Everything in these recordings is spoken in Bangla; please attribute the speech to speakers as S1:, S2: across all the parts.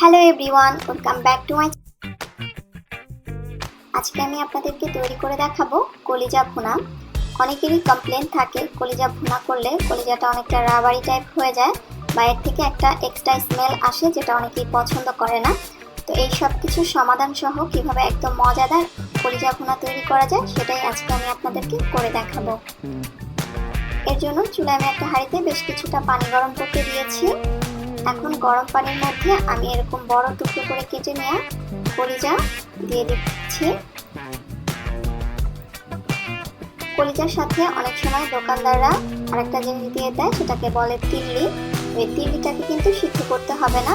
S1: Hello everyone welcome back to my আজকে আমি আপনাদেরকে তৈরি করে দেখাবো কলিজা ভুনা। অনেকেরই কমপ্লেন থাকে, কলিজা ভুনা করলে কলিজাটা অনেকটা রাবারি টাইপ হয়ে যায়, বা এর থেকে একটা এক্সট্রা স্মেল আসে যেটা অনেকেই পছন্দ করে না। তো এই সব কিছুর সমাধান সহ কীভাবে একদম মজাদার কলিজা ভুনা তৈরি করা যায়, সেটাই আজকে আমি আপনাদেরকে করে দেখাবো। এর জন্য চুলায় আমি একটা হাঁড়িতে বেশ কিছুটা পানি গরম করতে দিয়েছি। এখন গরম পানির মধ্যে আমি এরকম বড় টুকরো করে কেটে নেওয়া কলিজা দিয়ে দিচ্ছি। কলিজার সাথে অনেক সময় দোকানদাররা আরেকটা জিনিস দিয়ে দেয়, সেটাকে বলে তিল্লি। ওই তিল্লিটাকে কিন্তু সিদ্ধ করতে হবে না।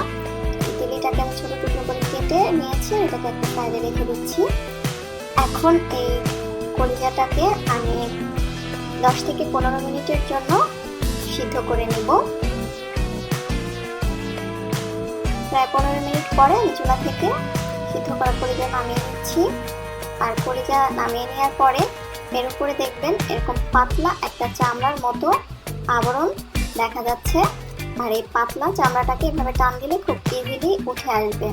S1: তিল্লিটাকে আমি ছোট টুকরো করে কেটে নিয়েছি, এটাকে একটা সাইডে রেখে দিচ্ছি। এখন এই কলিজাটাকে আমি দশ থেকে পনেরো মিনিটের জন্য সিদ্ধ করে নিব। প্রায় পনেরো মিনিট পরে চুলা থেকে সিদ্ধ করা কলিজা নামিয়ে নিচ্ছি। আর কলিজা নামিয়ে নেওয়ার পরে এর উপরে দেখবেন এরকম পাতলা একটা চামড়ার মতো আবরণ দেখা যাচ্ছে। আর এই পাতলা চামড়াটাকে এভাবে টান দিলে খুব ইজিলি উঠে আসবে।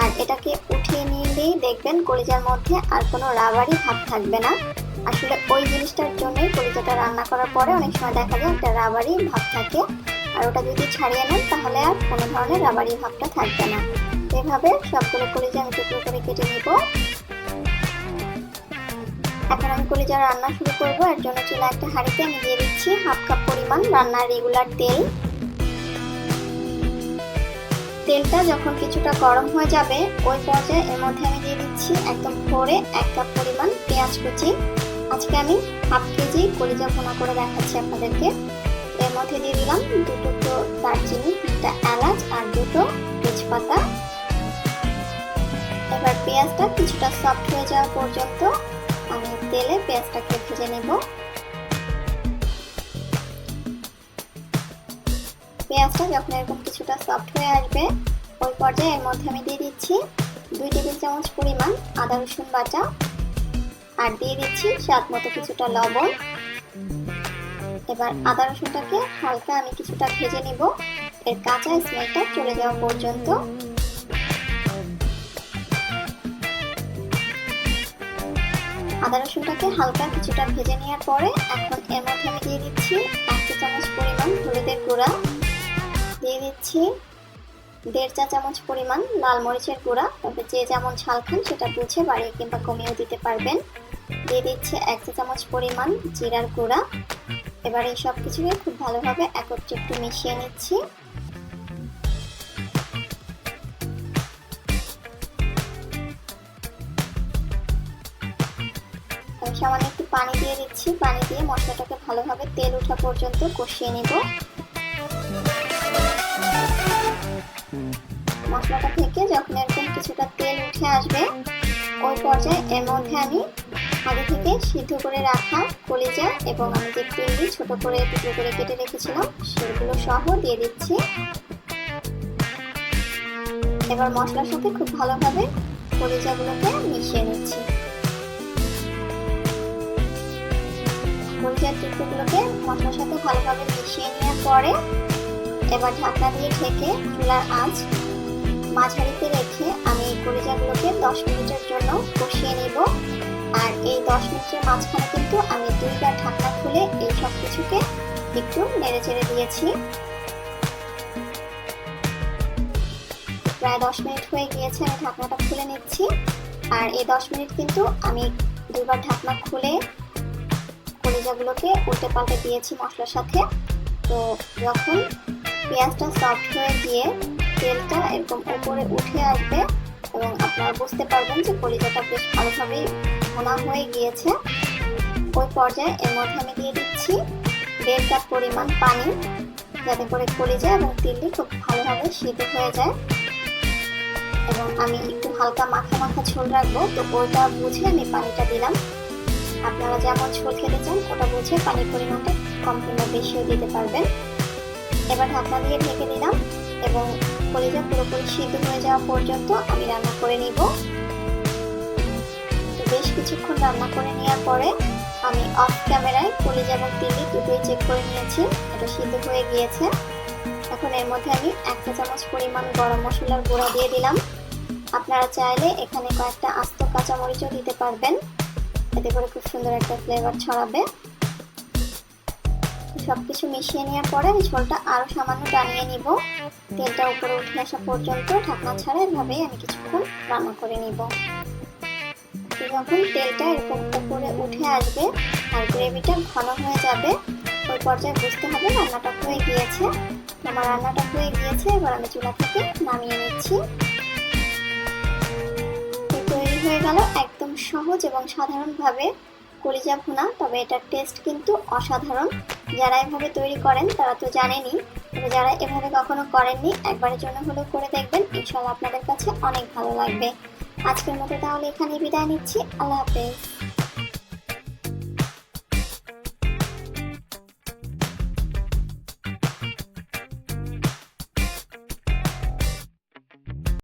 S1: আর এটাকে উঠিয়ে নিলেই দেখবেন কলিজার মধ্যে আর কোনো রাবারই ভাব থাকবে না। আসলে ওই জিনিসটার জন্যই কলিজাটা রান্না করার পরে অনেক সময় দেখা যায় একটা রাবারই ভাব থাকে। আর ওটা যদি ছাড়িয়ে নেন, তাহলে আর কোনো ধরনের রাবারি ভাবটা থাকবে না। এভাবে সবগুলো কলিজা আমি টুকরো করে কেটে নিব। এখন আমি কলিজা রান্না শুরু করব। এর জন্য চুলা একটা হাঁড়িতে আমি দিয়ে দিচ্ছি হাফ কাপ পরিমাণ রান্নার রেগুলার তেল। তেলটা যখন কিছুটা গরম হয়ে যাবে, ওই পর্যায়ে এর মধ্যে আমি দিয়ে দিচ্ছি একদম ভরে এক কাপ পরিমাণ পেঁয়াজ কুচি। আজকে আমি হাফ কেজি কলিজা ভোনা করে দেখাচ্ছি আপনাদেরকে। মধ্যে দিয়ে দিলাম দুটো দারচিনি, একটা এলাচ আর দুটো তেজপাতা। এবার পেঁয়াজটা কিছুটা সফট হয়ে যাওয়া পর্যন্ত আমি তেলে পেঁয়াজটাকে ভেজে নেব। পেঁয়াজটা যখন এরকম কিছুটা সফট হয়ে আসবে, ওই পর্যায়ে এর মধ্যে আমি দিয়ে দিচ্ছি দুই টেবিল চামচ পরিমাণ আদা রসুন বাটা। আর দিয়ে দিচ্ছি স্বাদ মতো কিছুটা লবণ। এবার আদা রসুনটাকে হালকা আমি কিছুটা ভেজে নিব। এর কাঁচা স্মেলটা চলে যাওয়া পর্যন্ত। আদা রসুনটাকে হালকা কিছুটা ভেজে নেওয়ার পরে এখন এর মধ্যে আমি দিয়ে দিচ্ছি এক চা চামচ পরিমাণ হলুদের গুঁড়া। দিয়ে দিচ্ছি দেড় চা চামচ পরিমাণ লাল মরিচের গুঁড়া। তবে যে যেমন ঝাল খান সেটা বুঝে বাড়িয়ে কিংবা কমিয়েও দিতে পারবেন। দিয়ে দিচ্ছি এক চা চামচ পরিমাণ জিরার গুঁড়া। এবার এই সব কিছুকে খুব ভালোভাবে একত্রে একটু মিশিয়ে নিচ্ছি। সামান্য একটু পানি দিয়ে দিচ্ছি। পানি দিয়ে মশলাটাকে ভালোভাবে তেল ওঠা পর্যন্ত কষিয়ে নিব। মশলাটা থেকে যখন এরকম কিছুটা তেল উঠে আসবে, ওই পর্যায়ে এর মধ্যে আমি আগে থেকে সিদ্ধ করে রাখা কলিজা এবং আমি যে পিন্ডি ছোট করে টুকরো করে কেটে রেখেছিলাম, সেগুলো সহ দিয়ে দিচ্ছি। এবার মশলার সাথে খুব ভালোভাবে কলিজাগুলোকে মিশিয়ে নিচ্ছি। কলিজার টুকরোগুলোকে মশলার সাথে ভালোভাবে মিশিয়ে নেওয়ার পরে এবার ঢাকনা দিয়ে ঢেকে চুলার আঁচ মাঝারিতে রেখে আমি কলিজাগুলোকে দশ মিনিটের জন্য কষিয়ে নেব। আর এই দশ মিনিটের মাঝখানে কিন্তু আমি দুইবার ঢাকনা খুলে এই সব কিছুকে একটু নেড়ে চেড়ে দিয়েছি। প্রায় দশ মিনিট হয়ে গিয়েছে, আমি ঢাকনাটা খুলে নিচ্ছি। আর এই দশ মিনিট কিন্তু আমি দুইবার ঢাকনা খুলে কলিজাগুলোকে উল্টে পাল্টে দিয়েছি মশলার সাথে। তো যখন পেঁয়াজটা সফট হয়ে গিয়ে তেলটা এরকম উপরে উঠে আসবে এবং আপনারা বুঝতে পারবেন যে কলিজাটা বেশ ভালোভাবেই ভোনা হয়ে গিয়েছে। ওই পর্যায়ে এর মধ্যে আমি দিয়ে দিচ্ছি দেড় কাপ পরিমাণ পানি, যাতে করে কলিজা এবং তিল্লি খুব ভালোভাবে সিদ্ধ হয়ে যায়। এবং আমি একটু হালকা মাখা মাখা ঝোল রাখব, তো ওইটা বুঝে আমি পানিটা দিলাম। আপনারা যেমন ঝোল খেতে চান, ওটা বুঝে পানির পরিমাণটা কম কিংবা বেশিও দিতে পারবেন। এবার ঢাকনা দিয়ে ঢেকে দিলাম এবং কলিজা পুরোপুরি সিদ্ধ হয়ে যাওয়া পর্যন্ত আমি রান্না করে নিব। বেশ কিছুক্ষণ রান্না করে নেওয়ার পরে আমি অফ ক্যামেরায় কলিজা এবং তিলি দুটোই চেক করে নিয়েছি। এটা সিদ্ধ হয়ে গিয়েছে। এখন এর মধ্যে আমি একটা চামচ পরিমাণ গরম মশলার গুঁড়া দিয়ে দিলাম। আপনারা চাইলে এখানে কয়েকটা আস্ত কাঁচামরিচও দিতে পারবেন। এতে করে খুব সুন্দর একটা ফ্লেভার ছড়াবে। সবকিছু মিশিয়ে নেওয়ার পরে আমি ঝোলটা আরও সামান্য টানিয়ে নিব। তেলটা উপরে উঠে আসা পর্যন্ত ঢাকনা ছাড়া এভাবেই আমি কিছুক্ষণ রান্না করে নিব। যখন তেলটা এরকম উপরে উঠে আসবে আর গ্রেভিটা ঘন হয়ে যাবে, ওই পর্যায়ে বুঝতে হবে রান্নাটা হয়ে গিয়েছে। আমার রান্নাটা হয়ে গিয়েছে, এবার আমি চুলা থেকে নামিয়ে নিচ্ছি। তৈরি হয়ে গেল একদম সহজ এবং সাধারণভাবে কলিজা ভুনা, তবে এটার টেস্ট কিন্তু অসাধারণ। যারা এভাবে তৈরি করেন, তারা তো জানেনই, তবে যারা এভাবে কখনো করেননি, একবারের জন্য হলেও করে দেখবেন ইনশাল্লাহ আপনাদের কাছে অনেক ভালো লাগবে। আজকের মতো তাহলে এখানে বিদায় নিচ্ছি। আল্লাহ হাফেজ।